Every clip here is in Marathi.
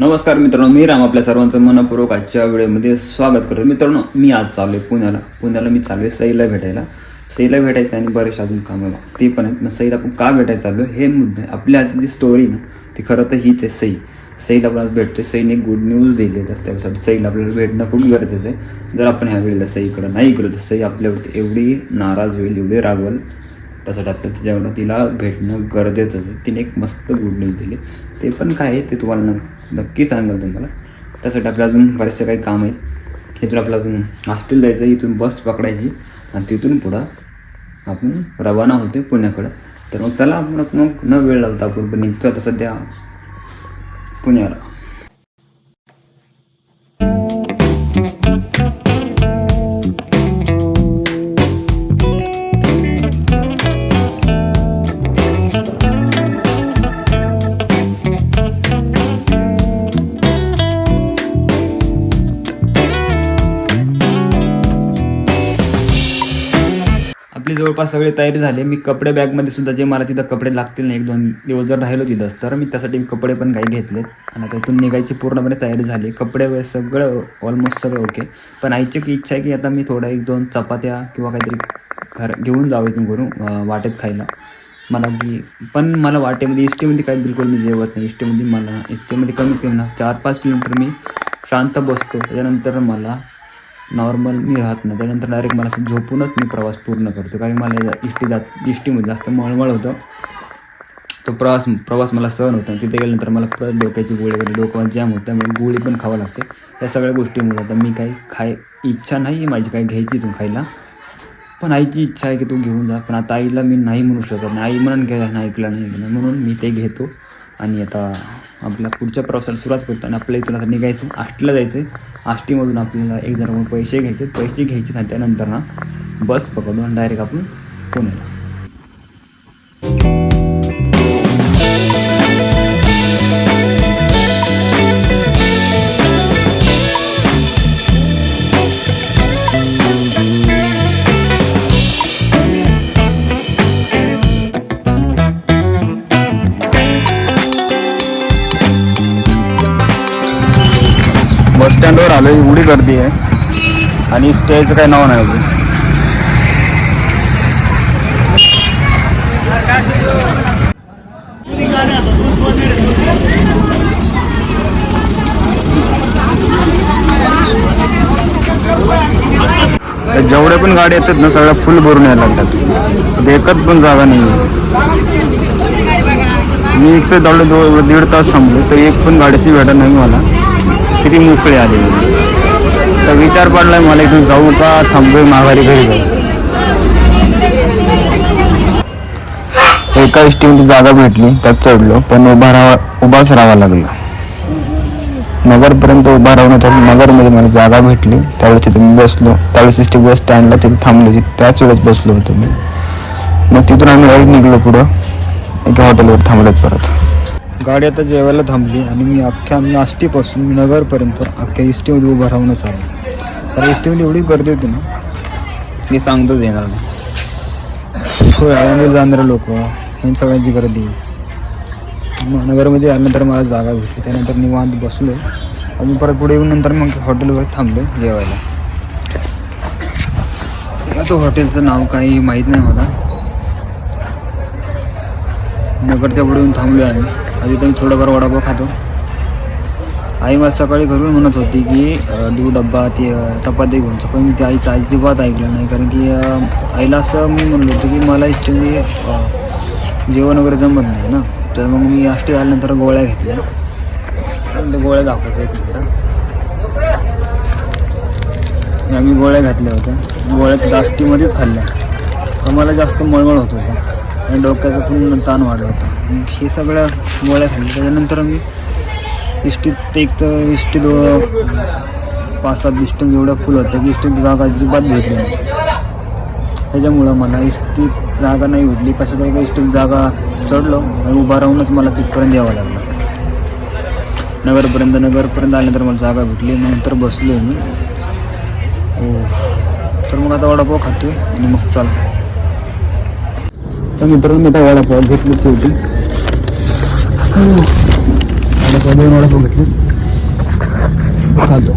नमस्कार मित्रांनो मी राम आपल्या सर्वांचं मनपूर्वक आजच्या वेळेमध्ये स्वागत करतो. मित्रांनो मी आज चालू आहे पुण्याला. पुण्याला मी चालू आहे सईला भेटायला. सईला भेटायचं आणि बरेच अजून कामं ते पण आहेत. मग सईला आपण का भेटायला चाललो हे मुद्दे. आपल्या आधी जी स्टोरी ना ती खरं तर हीच आहे सई. सईला आपण आज भेटतोय. सईने गुड न्यूज दिली आहे त्यासाठी सईला आपल्याला भेटणं खूप गरजेचं आहे. जर आपण ह्या वेळेला सईकडं नाही गेलो तर सई आपल्यावरती एवढी नाराज होईल एवढी रागवल. त्यासाठी आपल्या तिच्याकडं तिला भेटणं गरजेचं आहे तिने एक मस्त गुड न्यूज दिली. ते पण काय आहे ते तुम्हाला नक्की सांगाल तुम्हाला. त्यासाठी आपल्या अजून बरेचसे काही काम आहेत. इथून आपलं अजून हॉस्टेल जायचं इथून बस पकडायची. आणि तिथून पुढं आपण रवाना होते पुण्याकडं. तर मग चला आपण आपण मग न वेळ लावता आपण पण निघतो आता सध्या पुण्याला. जवळपास सगळी तयारी झाली मी कपडे बॅगमध्ये सुद्धा जे मला तिथं कपडे लागतील ना एक दोन दिवस जर राहिलो तिथंच तर मी त्यासाठी कपडे पण काही घेतलेत. आणि आता इथून निघायची पूर्णपणे तयारी झाली. कपडे वगैरे सगळं ऑलमोस्ट सगळं ओके पण आईची इच्छा आहे की आता मी थोडा एक दोन चपात्या किंवा काहीतरी घर घेऊन जावं इथून घरून वाटेत खायला. मला की पण मला वाटेमध्ये इष्टीमध्ये काही बिलकुल मी जेवत नाही. इष्टीमध्ये मला इष्टीमध्ये कमीत कमी ना चार पाच किलोमीटर मी शांत बसतो. त्याच्यानंतर मला नॉर्मल मी राहत नाही. त्यानंतर डायरेक्ट मला असं झोपूनच मी प्रवास पूर्ण करतो. कारण मला या इष्टी जात इष्टीमध्ये जास्त मळमळ होतं. तो प्रवास प्रवास मला सहन होता तिथे गेल्यानंतर मला परत डोक्याची गोळी वगैरे डोकं जॅम होतं. त्यामुळे गोळी पण खावं लागते. या सगळ्या गोष्टीमुळे आता मी काही खाय इच्छा नाही आहे माझी. काही घ्यायची तू खायला. पण आईची इच्छा आहे की तू घेऊन जा. पण आता आईला मी नाही म्हणू शकत नाही. आई म्हणून घ्या नाही ऐकलं नाही. ऐकलं म्हणून मी ते घेतो. आणि आता आपल्या पुढच्या प्रवासाला सुरुवात करतो आणि आपल्या इथून आता निघायचं आष्टीला जायचं. आष्टीमधून आपल्याला एक जणाकडून पैसे घ्यायचे पैसे घ्यायचे आणि त्यानंतर ना बस पकडून डायरेक्ट आपण पुण्याला. बस स्टँडवर आलो एवढी गर्दी आहे. आणि स्टेजचं काही नाव नाही अजून. जेवढे जेवढ्या पण गाड्या येतात ना सगळ्या फुल भरून यायला लागतात. म्हणजे देखत पण जागा नाही मी एक तर दौड दीड तास थांबलो तर एक पण गाडीची भेटत नाही मला. किती मोकळे आले तर विचार पडलाय मला इथून जाऊ का थांबू माघारी घरी जाऊ एका इष्टीमध्ये जागा भेटली त्यात चढलो पण उभा राहा उभाच राहावा लागला. नगरपर्यंत उभा राहण्यासाठी नगरमध्ये मला जागा भेटली त्यावेळेस तिथे मी बसलो त्यावेळेस इष्टी बस स्टँडला तिथे थांबलो त्याच वेळेस बसलो होतो मी. मग तिथून आम्ही गाडी निघलो पुढं एका हॉटेलवर थांबलेत परत. गाडी आता जेवायला थांबली आणि मी अख्ख्या मी आष्टीपासून मी नगरपर्यंत अख्ख्या इस्टीमध्ये उभं राहूनच आलो. कारण इष्टीमध्ये एवढी गर्दी होती ना मी सांगतच येणार नाही. होय जाणारे लोक. हे सगळ्यांची गर्दी. मग नगरमध्ये आल्यानंतर मला जागा भेटली. त्यानंतर निवांत बसलो. आणि परत पुढे येऊन नंतर मग हॉटेलवर थांबलो जेवायला. आता हॉटेलचं नाव काही माहीत नाही मला. नगरच्या पुढे येऊन थांबलो आम्ही. आधी तर मी थोडंफार वडापाव खातो. आई मला सकाळी घरून म्हणत होती की अं, देऊ डब्बा ती चपाती घेऊन पण मी ती आईचं अजिबात ऐकलं नाही. कारण की आईला असं मी म्हणलो होतो की मला इष्टमध्ये म्हणजे, जेवण वगैरे जमत नाही ना. तर मग मी आष्टी झाल्यानंतर गोळ्या घेतल्या. गोळ्या दाखवतो एक मिनटं. आम्ही गोळ्या घातल्या होत्या. गोळ्या दाष्टीमध्येच आष्टीमध्येच खाल्ल्या. तर मला जास्त मळमळ होत होता. आणि डोक्याचा पण ताण वाढला होता. मग हे सगळ्या गोळ्या खाल्ल्या त्याच्यानंतर मी इष्टीत एक तर इष्टी दो पाच सात इष्टीत एवढं फुल होतं की इष्टीत जागा अजिबात भेटली नाही. त्याच्यामुळं मला इष्टीत जागा नाही भेटली. कसं तरी इष्टीत जागा चढलो आणि उभा राहूनच मला तिथपर्यंत यावं लागलं. नगरपर्यंत नगरपर्यंत आल्यानंतर मला जागा भेटली. नंतर बसलो मी. हो. तर मग आता वडापाव खातो आणि मग चाल. तर मित्रांनो मी आता वडापाव घेतलीच होती. वडापाव दोन वडापाव घेतले. खातो.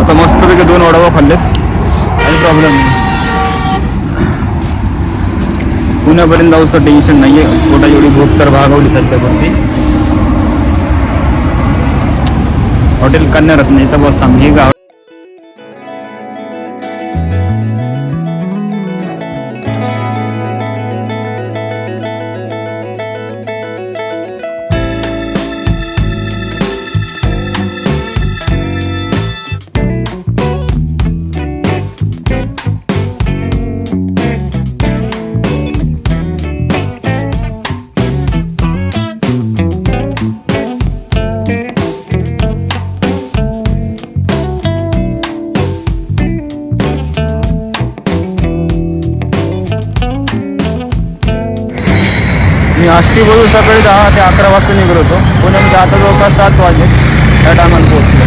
आता मस्तपैकी दोन वडापाव खाल्लेत. काही प्रॉब्लेम नाही. पुण्यापर्यंत जाऊच तर टेन्शन नाही आहे पोटाची एवढी भूक तर भागवली सध्यावरती हॉटेल कन्यारत्न इथं बसतो आम्ही हे गाव मी आष्टी सकाळी दहा ते अकरा वाजता निघलो होतो. पुण्यामध्ये आता जवळपास सात वाजले. त्या टायमाला पोहोचलो.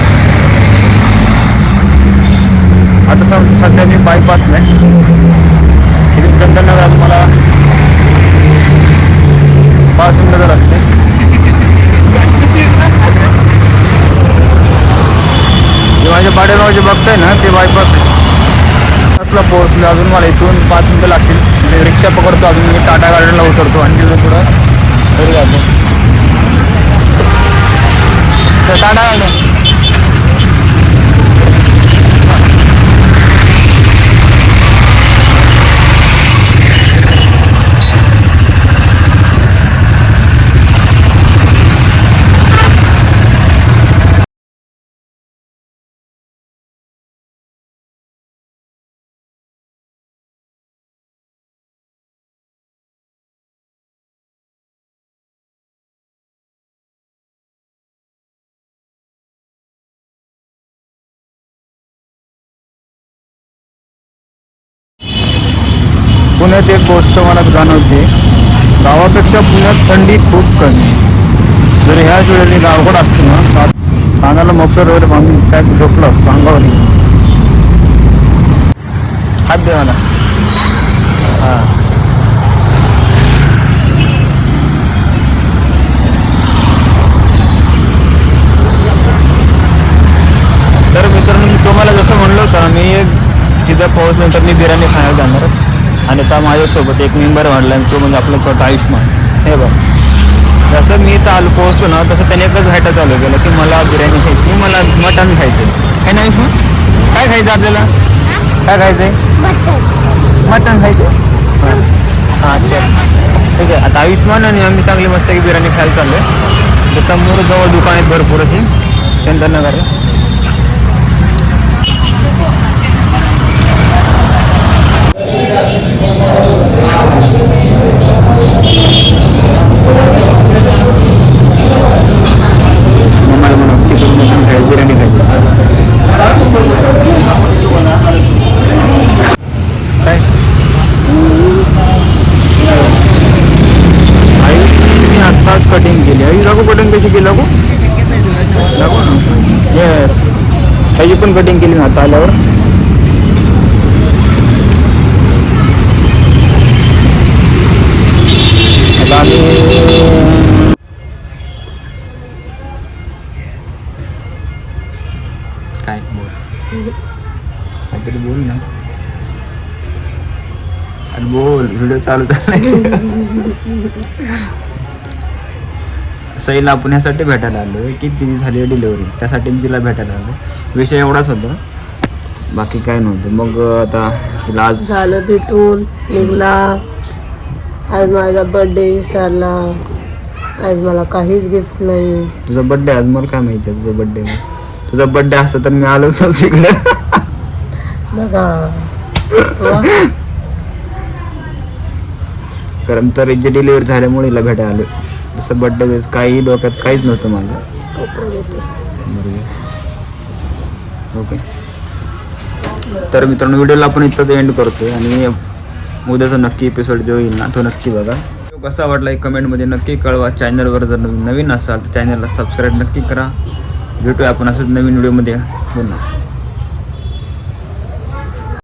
आता स सध्या मी बायपास नाही इथून चंदननगर मला पाच मिनटं जर असते जे माझ्या पाडेगाव जे बघताय ना ते बायपास असला पोहोचलं अजून मला इथून पाच मिनटं लागतील. म्हणजे रिक्षा पकडतो अजून मी टाटा गार्डनला उतरतो. आणि तिथून पुढं घरी जातो. तर टाटा गार्डन. पुण्यात एक गोष्ट मला जाणवते. गावापेक्षा पुण्यात थंडी खूप कमी. जर ह्याच वेळेला गावकड असतो ना तर कानाला मफलर वगैरे बांधून पॅक झोपला असतो अंगावर हात दे मला. हां. तर मित्रांनो मी तुम्हाला जसं म्हणलं होतं मी एक तिथं पोहोचल्यानंतर मी बिर्याणी खायला जाणार आणि त्या माझ्यासोबत एक मेंबर वाढला आणि तो म्हणजे आपला छोटा आयुष्मान हे बघ. जसं मी इथं आलो पोहोचलो ना तसं त्याने एकच घाटा चालू केलं की मला बिर्याणी खायची मला मटण खायचं. काय नाही आयुष्मान काय खायचं आपल्याला? काय खायचंय? मटण खायचं? हां हां ठीक आहे. आता आयुष्मान आणि आम्ही चांगली मस्त की बिर्याणी खायला चाललो आहे समोर जवळ दुकान आहेत भरपूर अशी चंदननगरला दाखव कटिंग कशी ना? येस त्याची पण कटिंग केली ना आता आल्यावर? आता आम्ही काय? बोल. काहीतरी बोल ना. अरे बोल व्हिडिओ चालू झालाय सईला पुण्यासाठी भेटायला आलो की तिची झाली डिलिव्हरी त्यासाठी मी तिला भेटायला आलो विषय एवढाच होता. बाकी काय नव्हतं. मग आता तिला आज झालं भेटून निघला. आज माझा बर्थडे विसरला. आज मला काहीच गिफ्ट नाही. तुझा बड्डे आज मला काय माहिती आहे तुझा बड्डे तुझा बड्डे असता तर मी आलो होतो इकडे. बघा. वा, कारण तर जे डिलिव्हरी झाल्यामुळे हिला भेटायला आलो जसं बड्डे वेळेस काही डोक्यात काहीच नव्हतं माझं. बरोबर ओके तर मित्रांनो व्हिडिओला आपण इथंच एंड करतोय आणि उद्याचा नक्की एपिसोड जो येईल ना तो नक्की बघा. कसा वाटला एक कमेंटमध्ये नक्की कळवा. चॅनलवर जर नवीन नवीन असाल तर चॅनलला सबस्क्राईब नक्की करा. भेटूया आपण असंच नवीन व्हिडिओमध्ये पुन्हा